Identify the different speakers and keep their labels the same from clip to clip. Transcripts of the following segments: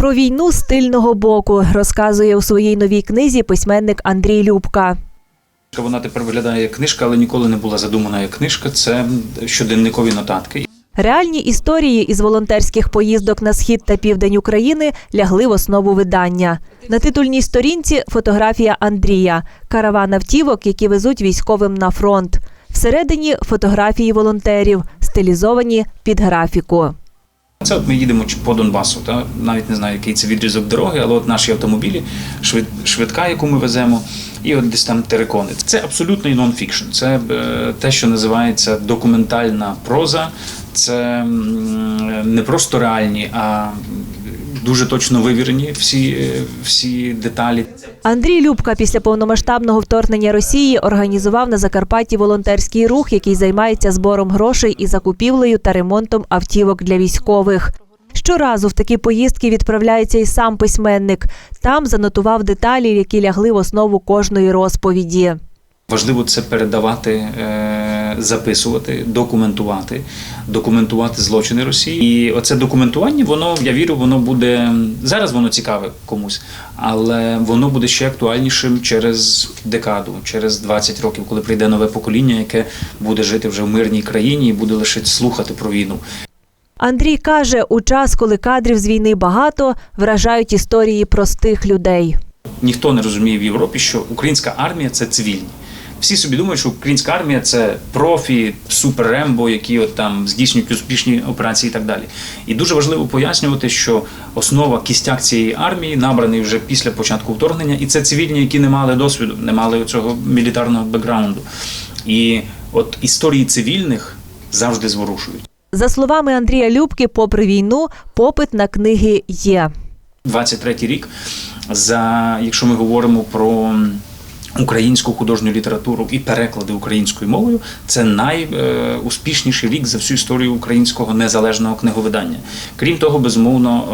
Speaker 1: Про війну з тильного боку розказує у своїй новій книзі письменник Андрій Любка.
Speaker 2: Вона тепер виглядає як книжка, але ніколи не була задумана як книжка. Це щоденникові нотатки.
Speaker 1: Реальні історії із волонтерських поїздок на схід та південь України лягли в основу видання. На титульній сторінці фотографія Андрія, караван автівок, які везуть військовим на фронт. Всередині фотографії волонтерів, стилізовані під графіку.
Speaker 2: Це от ми їдемо по Донбасу. Та навіть не знаю, який це відрізок дороги, але от наші автомобілі, швид, швидка, яку ми веземо, і от десь там терикони. Це абсолютний нон-фікшн. Це е, те, що називається документальна проза. Це не просто реальні, а дуже точно вивірені всі, е, всі деталі.
Speaker 1: Андрій Любка після повномасштабного вторгнення Росії організував на Закарпатті волонтерський рух, який займається збором грошей і закупівлею та ремонтом автівок для військових. Щоразу в такі поїздки відправляється і сам письменник. Там занотував деталі, які лягли в основу кожної розповіді.
Speaker 2: Важливо це передавати, е, записувати, документувати, документувати злочини Росії. І оце документування, воно я вірю, воно буде зараз. Воно цікаве комусь, але воно буде ще актуальнішим через декаду, через 20 років, коли прийде нове покоління, яке буде жити вже в мирній країні і буде лише слухати про війну.
Speaker 1: Андрій каже, у час, коли кадрів з війни багато, вражають історії простих людей.
Speaker 2: Ніхто не розуміє в Європі, що українська армія це цивільні. Всі собі думають, що українська армія це профі, супер рембо, які от там здійснюють успішні операції і так далі. І дуже важливо пояснювати, що основа кістяк цієї армії набраний вже після початку вторгнення, і це цивільні, які не мали досвіду, не мали цього мілітарного бекграунду. І от історії цивільних завжди зворушують.
Speaker 1: За словами Андрія Любки, попри війну, попит на книги є.
Speaker 2: 23 рік, за якщо ми говоримо про українську художню літературу і переклади українською мовою, це найуспішніший рік за всю історію українського незалежного книговидання. Крім того, безумовно,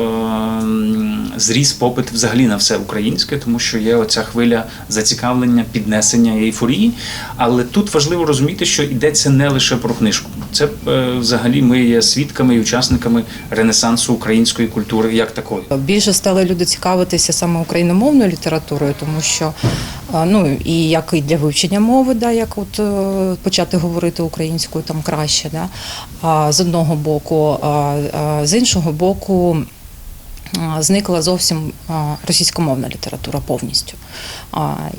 Speaker 2: е, зріс попит взагалі на все українське, тому що є оця хвиля зацікавлення, піднесення ейфорії. Але тут важливо розуміти, що йдеться не лише про книжку. Це е, взагалі ми є свідками і учасниками ренесансу української культури як такої.
Speaker 3: Більше стали люди цікавитися саме україномовною літературою, тому що ну і як і для вивчення мови, да, як от е, почати говорити українською там краще, да, з одного боку, а, з іншого боку. Зникла зовсім російськомовна література повністю.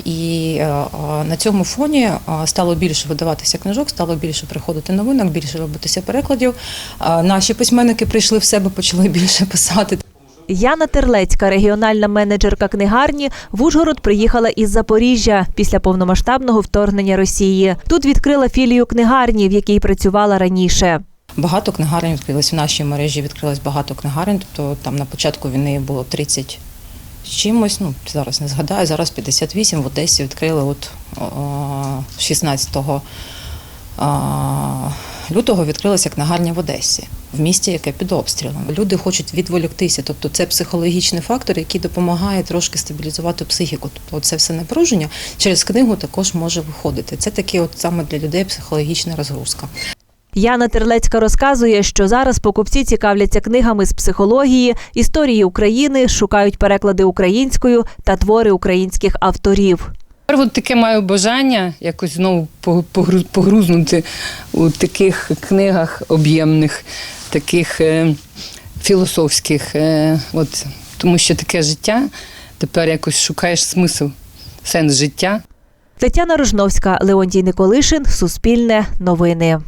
Speaker 3: І е, на цьому фоні стало більше видаватися книжок, стало більше приходити новинок, більше робитися перекладів. Наші письменники прийшли в себе, почали більше писати.
Speaker 1: Яна Терлецька, регіональна менеджерка книгарні, в Ужгород приїхала із Запоріжжя після повномасштабного вторгнення Росії. Тут відкрила філію книгарні, в якій працювала раніше.
Speaker 3: Багато книгарень відкрилось в нашій мережі. Відкрилось багато книгарень. Тобто там на початку війни було 30 з чимось. Ну зараз не згадаю. Зараз 58 в Одесі відкрили от о, 16 а, лютого відкрилася книгарня в Одесі. В місті, яке під обстрілом. Люди хочуть відволіктися, тобто це психологічний фактор, який допомагає трошки стабілізувати психіку. Тобто це все напруження через книгу також може виходити. Це таке от саме для людей психологічна розгрузка.
Speaker 1: Яна Терлецька розказує, що зараз покупці цікавляться книгами з психології, історії України, шукають переклади українською та твори українських авторів.
Speaker 4: От таке маю бажання якось знову погру- погру- погрузнути у таких книгах об'ємних, таких е, філософських. Е, от, тому що таке життя, тепер якось шукаєш смисл, сенс життя.
Speaker 1: Тетяна Рожновська, Леонтій Николишин, Суспільне, Новини.